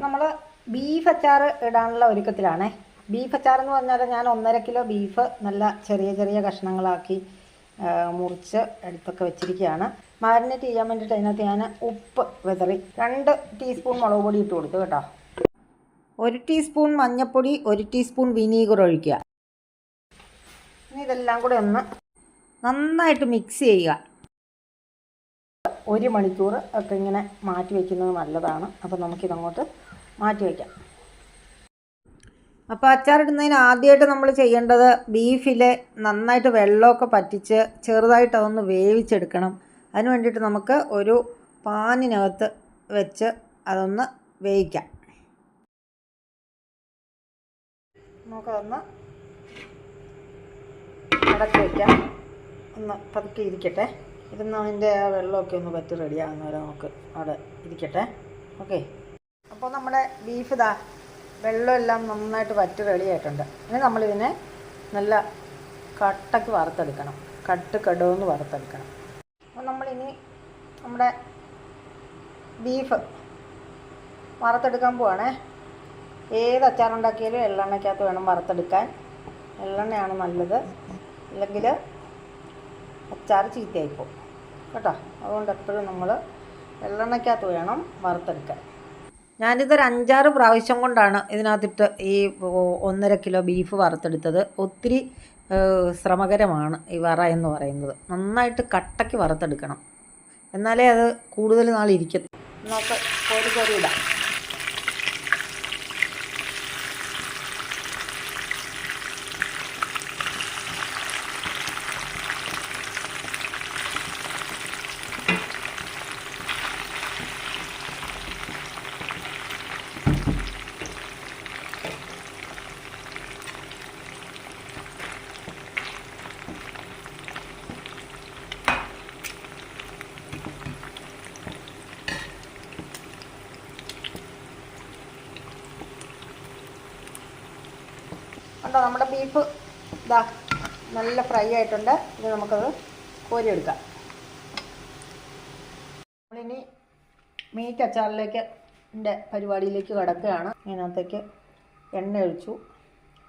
അപ്പം നമ്മൾ ബീഫ് അച്ചാർ ഇടാനുള്ള ഒരുക്കത്തിലാണേ. ബീഫ് അച്ചാർ എന്ന് പറഞ്ഞാൽ ഞാൻ ഒന്നര കിലോ ബീഫ് നല്ല ചെറിയ ചെറിയ കഷ്ണങ്ങളാക്കി മുറിച്ച് എടുത്തൊക്കെ വെച്ചിരിക്കുകയാണ് മാരിനേറ്റ് ചെയ്യാൻ വേണ്ടിയിട്ട് അതിനകത്ത് ഞാൻ ഉപ്പ് വിതറി രണ്ട് ടീസ്പൂൺ മുളക് പൊടി ഇട്ട് കൊടുത്തു കേട്ടോ. ഒരു ടീസ്പൂൺ മഞ്ഞൾപ്പൊടി ഒരു ടീസ്പൂൺ വിനീഗർ ഒഴിക്കുക. ഇനി ഇതെല്ലാം കൂടെ ഒന്ന് നന്നായിട്ട് മിക്സ് ചെയ്യുക. ഒരു മണിക്കൂർ ഒക്കെ ഇങ്ങനെ മാറ്റി വയ്ക്കുന്നത് നല്ലതാണ്. അപ്പോൾ നമുക്കിതങ്ങോട്ട് മാറ്റി വയ്ക്കാം അപ്പോൾ അച്ചാറിടുന്നതിന് ആദ്യമായിട്ട് നമ്മൾ ചെയ്യേണ്ടത് ബീഫിലെ നന്നായിട്ട് വെള്ളമൊക്കെ പറ്റിച്ച് ചെറുതായിട്ട് അതൊന്ന് വേവിച്ചെടുക്കണം. അതിന് വേണ്ടിയിട്ട് നമുക്ക് ഒരു പാനിനകത്ത് വെച്ച് അതൊന്ന് വേവിക്കാം. നമുക്കതൊന്ന് അടക്കി വയ്ക്കാം ഒന്ന് പതുക്കെ ഇരിക്കട്ടെ. ഇരുന്ന് അതിന്റെ ആ വെള്ളമൊക്കെ ഒന്ന് പറ്റി റെഡിയാകുന്നവരെ നമുക്ക് അവിടെ ഇരിക്കട്ടെ. ഓക്കെ അപ്പോൾ നമ്മുടെ ബീഫ് ഇതാ വെള്ളമെല്ലാം നന്നായിട്ട് വറ്റി റെഡിയായിട്ടുണ്ട് ഇനി നമ്മളിതിനെ നല്ല കട്ടക്ക് വറുത്തെടുക്കണം. കട്ട് കടുവെന്ന് വറുത്തെടുക്കണം. അപ്പോൾ നമ്മളിനി നമ്മുടെ ബീഫ് വറുത്തെടുക്കാൻ പോവാണേ. ഏത് അച്ചാറുണ്ടാക്കിയാലും എള്ളെണ്ണയ്ക്കകത്ത് വേണം വറുത്തെടുക്കാൻ. എള്ളെണ്ണയാണ് നല്ലത്. അല്ലെങ്കിൽ അച്ചാർ ചീത്തയായിപ്പോവും. കേട്ടോ? അതുകൊണ്ട് എപ്പോഴും നമ്മൾ എള്ളെണ്ണയ്ക്കകത്ത് വേണം വറുത്തെടുക്കാൻ. ഞാനിതൊരു അഞ്ചാറ് പ്രാവശ്യം കൊണ്ടാണ് ഇതിനകത്തിട്ട് ഈ ഒന്നര കിലോ ബീഫ് വറുത്തെടുത്തത്. ഒത്തിരി ശ്രമകരമാണ് ഈ വറ എന്ന് പറയുന്നത്. നന്നായിട്ട് കട്ടയ്ക്ക് വറുത്തെടുക്കണം. എന്നാലേ അത് കൂടുതൽ നാൾ ഇരിക്കത്തു നമുക്ക് കോരി കോരി ഇടാം. കണ്ടോ നമ്മുടെ ബീഫ് ഇതാ നല്ല ഫ്രൈ ആയിട്ടുണ്ട്. ഇനി നമുക്കത് കോരിയെടുക്കാം. നമ്മളിനി മീറ്റ് അച്ചാറിലേക്ക് എന്റെ പരിപാടിയിലേക്ക് കിടക്കുകയാണ്. ഇതിനകത്തേക്ക് എണ്ണ ഒഴിച്ചു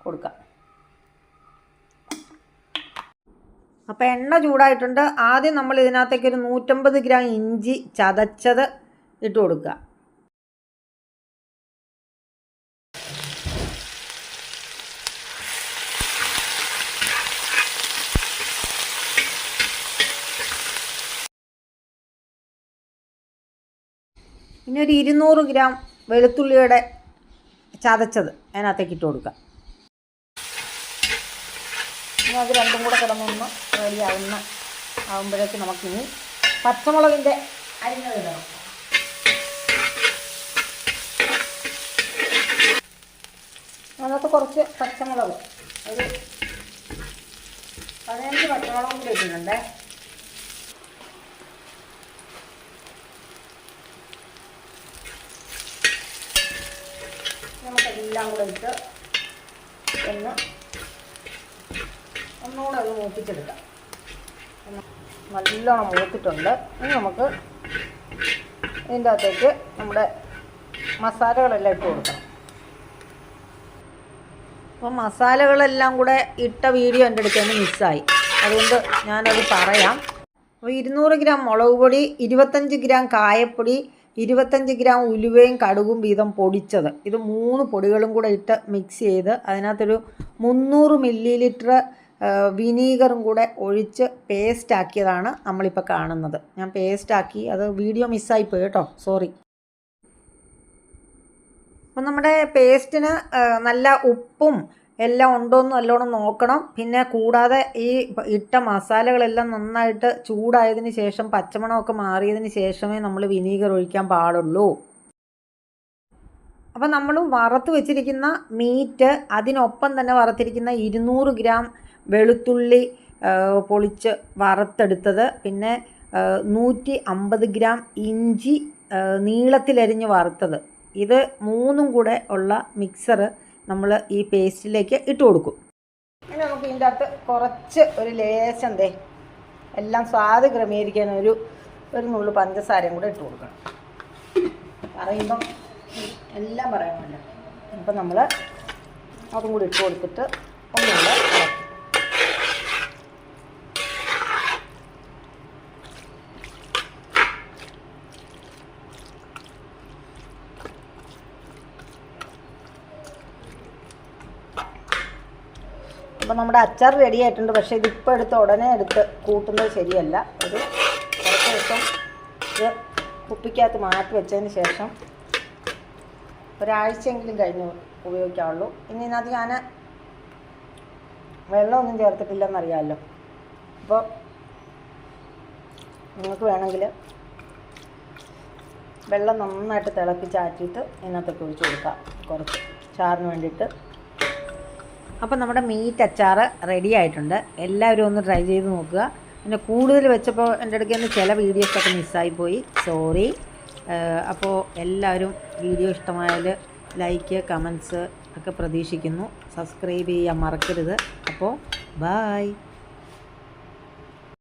കൊടുക്കാം. അപ്പോൾ എണ്ണ ചൂടായിട്ടുണ്ട്. ആദ്യം നമ്മൾ ഇതിനകത്തേക്ക് ഒരു നൂറ്റമ്പത് ഗ്രാം ഇഞ്ചി ചതച്ചത് ഇട്ട് കൊടുക്കുക. പിന്നെ ഒരു ഇരുന്നൂറ് ഗ്രാം വെളുത്തുള്ളിയുടെ ചതച്ചത് അതിനകത്തേക്ക് ഇട്ട് കൊടുക്കാം. ഇനി അത് രണ്ടും കൂടെ കിടന്നൊന്ന് റെഡിയാവുന്ന ആകുമ്പോഴേക്ക് നമുക്കിനി പച്ചമുളകിന്റെ അരിഞ്ഞത് ഇടണം. അതിനകത്ത് കുറച്ച് പച്ചമുളക്. ഒരു പതിനഞ്ച് പച്ചമുളകും കൂടി ഇട്ടിട്ടുണ്ടേ. നമുക്കെല്ലാം കൂടെ ഇട്ട് ഒന്ന് ഒന്നുകൂടെ ഒന്ന് മൂപ്പിച്ചെടുക്കാം. നല്ലോണം മൂത്തിട്ടുണ്ട്. ഇനി നമുക്ക് ഇതിന്റെ അകത്തേക്ക് നമ്മുടെ മസാലകളെല്ലാം ഇട്ട് കൊടുക്കണം അപ്പോൾ മസാലകളെല്ലാം കൂടെ ഇട്ട വീഡിയോ എന്റെ അടുത്ത് തന്നെ മിസ്സായി. അതുകൊണ്ട് ഞാനത് പറയാം. അപ്പോൾ ഇരുന്നൂറ് ഗ്രാം മുളക് പൊടി ഇരുപത്തഞ്ച് ഗ്രാം കായപ്പൊടി ഇരുപത്തഞ്ച് ഗ്രാം ഉലുവയും കടുകും വീതം പൊടിച്ചത്. ഇത് മൂന്ന് പൊടികളും കൂടെ ഇട്ട് മിക്സ് ചെയ്ത് അതിനകത്തൊരു മുന്നൂറ് മില്ലി ലിറ്റർ വിനീഗറും കൂടെ ഒഴിച്ച് പേസ്റ്റാക്കിയതാണ് നമ്മളിപ്പോൾ കാണുന്നത്. ഞാൻ പേസ്റ്റാക്കി അത് വീഡിയോ മിസ്സായി പോയി കേട്ടോ. സോറി അപ്പം നമ്മുടെ പേസ്റ്റിന് നല്ല ഉപ്പും എല്ലാം ഉണ്ടോ എന്ന് നല്ലോണം നോക്കണം. പിന്നെ കൂടാതെ ഈ ഇട്ട മസാലകളെല്ലാം നന്നായിട്ട് ചൂടായതിന് ശേഷം പച്ചമണമൊക്കെ മാറിയതിന് ശേഷമേ നമ്മൾ വിനീഗർ ഒഴിക്കാൻ പാടുള്ളൂ. അപ്പം നമ്മൾ വറുത്ത് വെച്ചിരിക്കുന്ന മീറ്റ് അതിനൊപ്പം തന്നെ വറുത്തിരിക്കുന്ന ഇരുന്നൂറ് ഗ്രാം വെളുത്തുള്ളി പൊളിച്ച് വറുത്തെടുത്തത്. പിന്നെ നൂറ്റി അമ്പത് ഗ്രാം ഇഞ്ചി നീളത്തിലരിഞ്ഞ് വറുത്തത്. ഇത് മൂന്നും കൂടെ ഉള്ള മിക്സർ നമ്മൾ ഈ പേസ്റ്റിലേക്ക് ഇട്ട് കൊടുക്കും. ഇനി നമുക്ക് ഇതിന്റെ അകത്ത് കുറച്ച് ഒരു ലേശം ദേ എല്ലാം സ്വാദ് ക്രമീകരിക്കാൻ ഒരു ഒരു നുള്ളു പഞ്ചസാരയും കൂടെ ഇട്ട് കൊടുക്കണം. പറയുമ്പം എല്ലാം പറയണമല്ലോ അപ്പം നമ്മൾ അതും കൂടി ഇട്ട് കൊടുത്തിട്ട് ഒന്നുകൂടെ അപ്പോൾ നമ്മുടെ അച്ചാർ റെഡി ആയിട്ടുണ്ട്. പക്ഷേ ഇതിപ്പോൾ എടുത്ത് ഉടനെ എടുത്ത് കൂട്ടുന്നത് ശരിയല്ല. ഒരു കുറച്ച് ദിവസം ഇത് കുപ്പിക്കകത്ത് മാറ്റി വെച്ചതിന് ശേഷം ഒരാഴ്ചയെങ്കിലും കഴിഞ്ഞ് ഉപയോഗിക്കാവുള്ളൂ. ഇനി ഇതിനകത്ത് ഞാൻ വെള്ളമൊന്നും ചേർത്തിട്ടില്ലെന്നറിയാമല്ലോ അപ്പോൾ നിങ്ങൾക്ക് വേണമെങ്കിൽ വെള്ളം നന്നായിട്ട് തിളപ്പിച്ചാറ്റിയിട്ട് ഇതിനകത്തൊക്കെ ഒഴിച്ച് കൊടുക്കാം. കുറച്ച് ചാറിന് വേണ്ടിയിട്ട്. അപ്പം നമ്മുടെ മീറ്റ് അച്ചാർ റെഡി ആയിട്ടുണ്ട്. എല്ലാവരും ഒന്ന് ട്രൈ ചെയ്ത് നോക്കുക. പിന്നെ കൂടുതൽ വെച്ചപ്പോൾ എന്റെ അടുക്കൽ നിന്ന് ചില വീഡിയോസൊക്കെ മിസ്സായിപ്പോയി സോറി അപ്പോൾ എല്ലാവരും വീഡിയോ ഇഷ്ടമായാൽ ലൈക്ക് കമൻസ് ഒക്കെ പ്രതീക്ഷിക്കുന്നു. സബ്സ്ക്രൈബ് ചെയ്യാൻ മറക്കരുത്. അപ്പോൾ ബായ്